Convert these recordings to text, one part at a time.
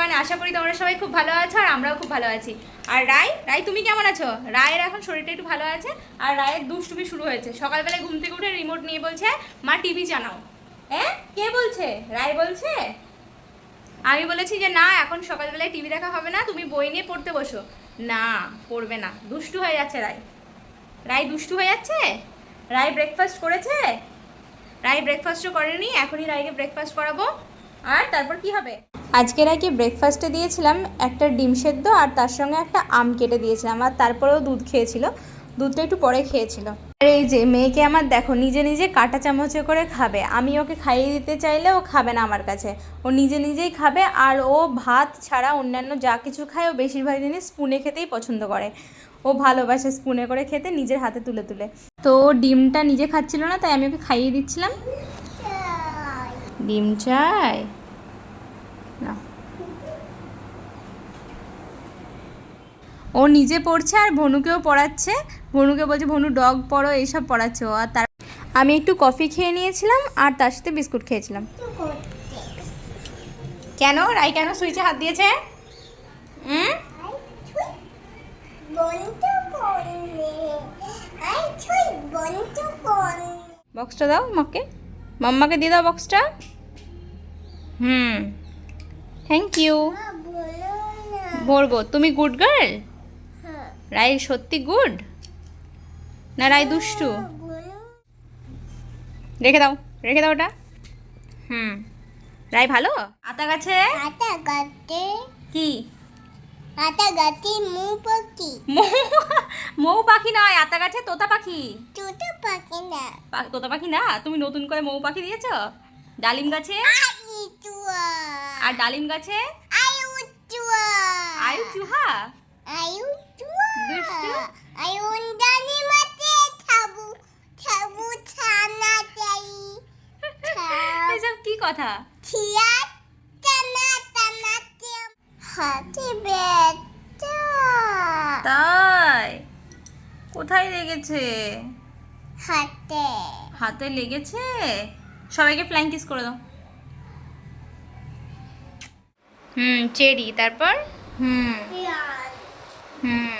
তোমরা সবাই খুব ভালো আছো আর আমরাও খুব ভালো আছি। আর রায় রায় তুমি কেমন আছো? রায়ের এখন শরীরটা একটু ভালো আছে আর রায়ের দুষ্টুমি শুরু হয়েছে। সকালবেলায় ঘুম থেকে উঠে রিমোট নিয়ে বলছে, মা টিভি জানাও হ্যাঁ? কে বলছে? রায় বলছে? আমি বলেছি যে, না, এখন সকালবেলায় টিভি দেখা হবে না, তুমি বই নিয়ে পড়তে বসো। না, পড়বে না। দুষ্টু হয়ে যাচ্ছে রায়। রায় দুষ্টু হয়ে যাচ্ছে? রায় ব্রেকফাস্ট করেছে? রায় ব্রেকফাস্টও করেনি, এখনই রায়কে ব্রেকফাস্ট করাবো। আর তারপর কি হবে? আজকে রায়কে ব্রেকফাস্টে দিয়েছিলাম একটা ডিম সেদ্ধ আর তার সঙ্গে একটা আম কেটে দিয়েছিলাম আর তারপরেও দুধ খেয়েছিল। দুধটা একটু পরে খেয়েছিল। আর এই যে মেয়েকে আমার দেখো, নিজে নিজে কাঁটা চামচে করে খাবে। আমি ওকে খাইয়ে দিতে চাইলে ও খাবে না আমার কাছে। ও নিজে নিজেই খাবে আর ও ভাত ছাড়া অন্যান্য যা কিছু খায় ও বেশিরভাগ জিনিস স্পুনে খেতেই পছন্দ করে। ও ভালোবাসে স্পুনে করে খেতে, নিজের হাতে তুলে তুলে। তো ডিমটা নিজে খাচ্ছিল না, তাই আমি ওকে খাইয়ে দিচ্ছিলাম। ডিম চাই? না ও নিজে পড়ছে আর ভনুকেও পড়াচ্ছে। ভনুকে বলছে, ভনু ডগ পড়ো, এইসব পড়াচ্ছে ও। আর তার আমি একটু কফি খেয়ে নিয়েছিলাম আর তার সাথে বিস্কুট খেয়েছিলাম। কেন? রাই কেন সুইচে হাত দিয়েছে? বক্সটা দাও মাকে। মাম্মাকে দিয়ে দাও বক্সটা। হুম। থ্যাংক ইউ ভরবো তুমি গুড গার্ল রাই সত্যি গুড না রাই দুষ্টু? রেখে দাও রেখে দাও ওটা। হুম। রাই ভালো? আতা গাছে আটা গাতে কি? আটা গাতে মু পাখি মৌ পাখি নয় আতা গাছে তোতা পাখি ছোট পাখি না। তোতা পাখি না? তুমি নতুন করে মৌ পাখি দিয়েছ? ডালিম গাছে? আর ডালিম গাছে? আয়ু আয়ু চুহা আয়ু ছানা চাই। এসব কি কথা? ছিয়া টানা টানা হাতে বেটা তাই? কোথায় লেগেছে? হাতে। হাতে লেগেছে? সবাইকে ফ্লাইং কিস করে দাও। হুম চেরি তারপর? হুম। পেঁয়াজ। হুম।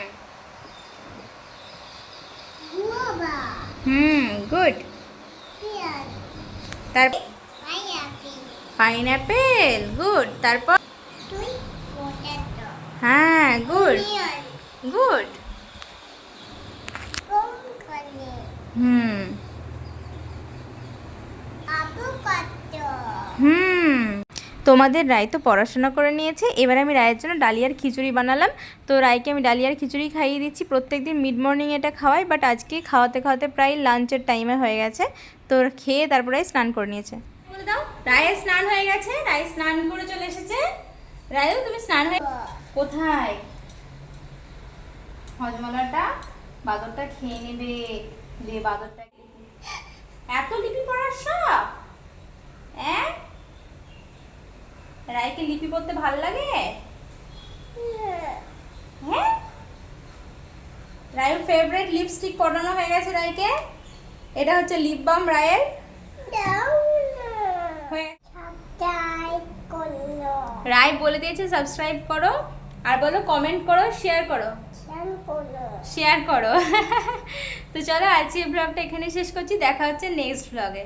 গুয়াবা হুম গুড। পেঁয়াজ। তারপর পাইনাপেল পাইনঅ্যাপেল গুড। তারপর? তুই পটেটো। হ্যাঁ গুড। অনিয়ন। গুড। কোনখানে হুম। আভোকাডো হুম। তোমাদের রায় তো পড়াশোনা করে নিয়েছে। এবার আমি রায়ের জন্য ডালিয়ার খিচুড়ি বানালাম। তো রায়কে আমি ডালিয়ার খিচুড়ি খাইয়ে দিচ্ছি। প্রত্যেক দিন মিড মর্নিং এটা খাওয়াই বাট আজকে খাওয়াতে খাওয়াতে প্রায় লাঞ্চের টাইমে হয়ে গেছে। তো খেয়ে তারপরে স্নান করে নিয়েছে। বলে দাও, রায়ের স্নান হয়ে গেছে। রায় স্নান করে চলে এসেছে। রায়ও, তুমি স্নান হয়ে কোথায়? হজমলাটা, বাদরটা খেয়ে নেবে। দিয়ে বাদরটা এত লিপি পড়ার শখ হ্যাঁ রায়কে লিপি পড়তে ভালো লাগে? হ্যাঁ। রায়ের ফেভারিট লিপস্টিক পটানো হয়ে গেছে রায়কে? এটা হচ্ছে লিপ বাম রায়ের? রায় বলে দিয়েছে সাবস্ক্রাইব করো। আর বলো কমেন্ট করো শেয়ার করো। শেয়ার করো। তো চলো আজকে ব্লগটা এখানে শেষ করছি। দেখা হচ্ছে নেক্সট ব্লগে